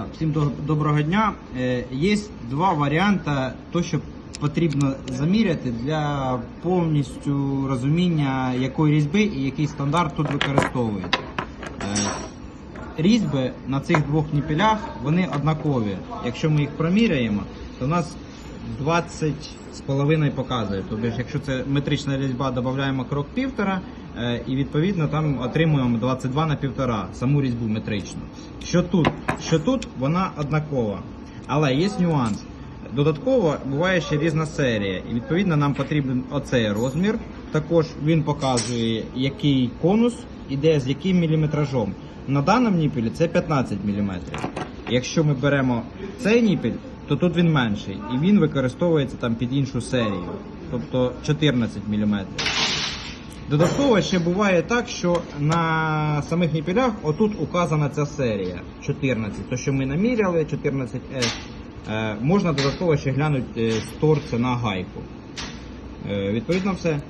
Так, всім до- доброго дня. Е, Є два варіанти, то, що потрібно заміряти для повністю розуміння, якої різьби і який стандарт тут використовується. Е, Різьби на цих двох ніпілях вони однакові. Якщо ми їх проміряємо, то у нас 20 з половиною показує. Тобто, якщо це метрична різьба, додаємо крок півтора, е, і відповідно там отримуємо 22 на півтора, саму різьбу метричну. Що тут? Що тут вона однакова. Але є нюанс. Додатково буває ще різна серія, і відповідно нам потрібен оцей розмір. Також він показує, який конус іде з яким міліметражом. На даному ніпелі це 15 мм. Якщо ми беремо цей ніпель, то тут він менший, і він використовується там під іншу серію, тобто 14 мм. Додатково ще буває так, що на самих ніпілях отут указана ця серія 14, то що ми наміряли 14S. Е, можна додатково ще глянути е, з торця на гайку. Е, відповідно все.